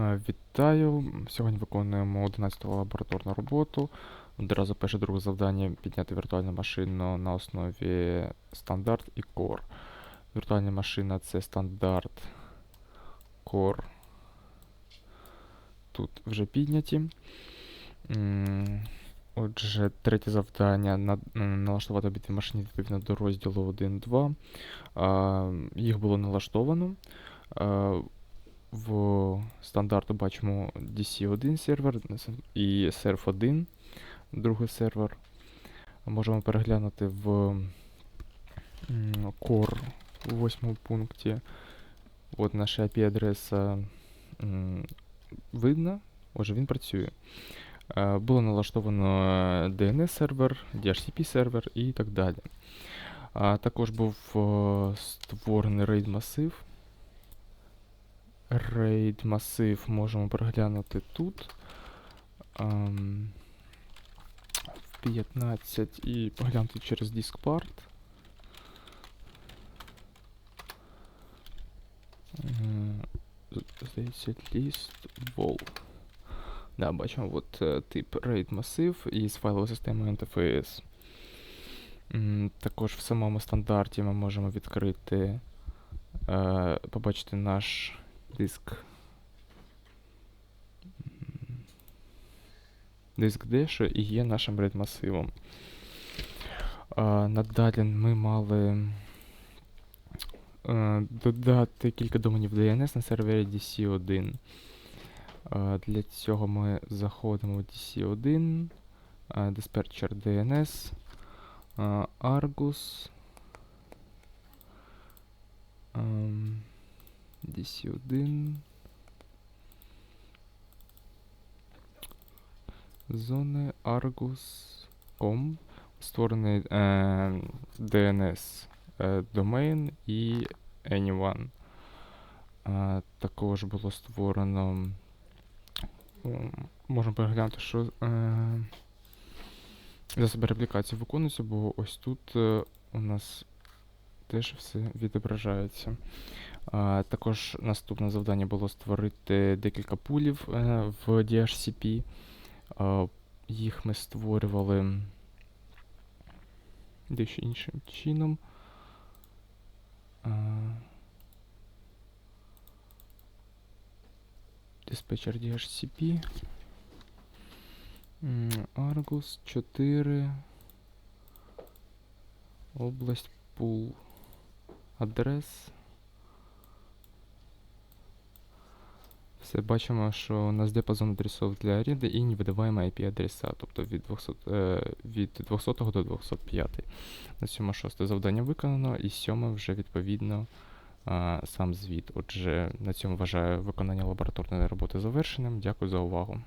Е, Вітаю! Сьогодні виконуємо 11-ту лабораторну роботу. Одразу перше друге завдання підняти віртуальну машину на основі стандарт і Core. Віртуальна машина це стандарт Core. Тут вже підняті. Отже, третє завдання налаштувати обидві машини відповідно до розділу 1.2. Їх було налаштовано. В стандарту бачимо DC1 сервер і Surf1, другий сервер. Можемо переглянути в Core у восьмому пункті. От наша IP-адреса м, видно, отже, він працює. Е, Було налаштовано е, DNS сервер, DHCP сервер і так далі. Також був е, створений RAID масив. RAID масив можемо переглянути тут. Ем, в 15 і поглянути через. М, з- Здається, list wall. Да, бачимо от е, тип RAID масив із файловою системою NTFS. Також в самому стандарті ми можемо відкрити, е, побачити наш диск. Диск Dash і є нашим RAID масивом. А, надалі ми мали е, додати кілька доменів DNS на сервері DC1. Е, Для цього ми заходимо в DC1, е, Dispatcher DNS, е, Argus, DC1, зони Argus.com, створений е, DNS е, домен і Anyone. Е, також було створено М, Можемо переглянути, що е, засоби реплікації виконуються, бо ось тут е, у нас теж все відображається. А, також наступне завдання було створити декілька пулів е, в DHCP. А, їх ми створювали дещо іншим чином. Диспетчер DHCP. Argus 4. Область пул. Адрес. Все, бачимо, що у нас діапазон адресов для аренди і невидаваємо IP-адреса, тобто від 200, е, від 200 до 205. На цьому шосте завдання виконано, і сьоме вже відповідно а, сам звіт. Отже, на цьому вважаю виконання лабораторної роботи завершеним. Дякую за увагу.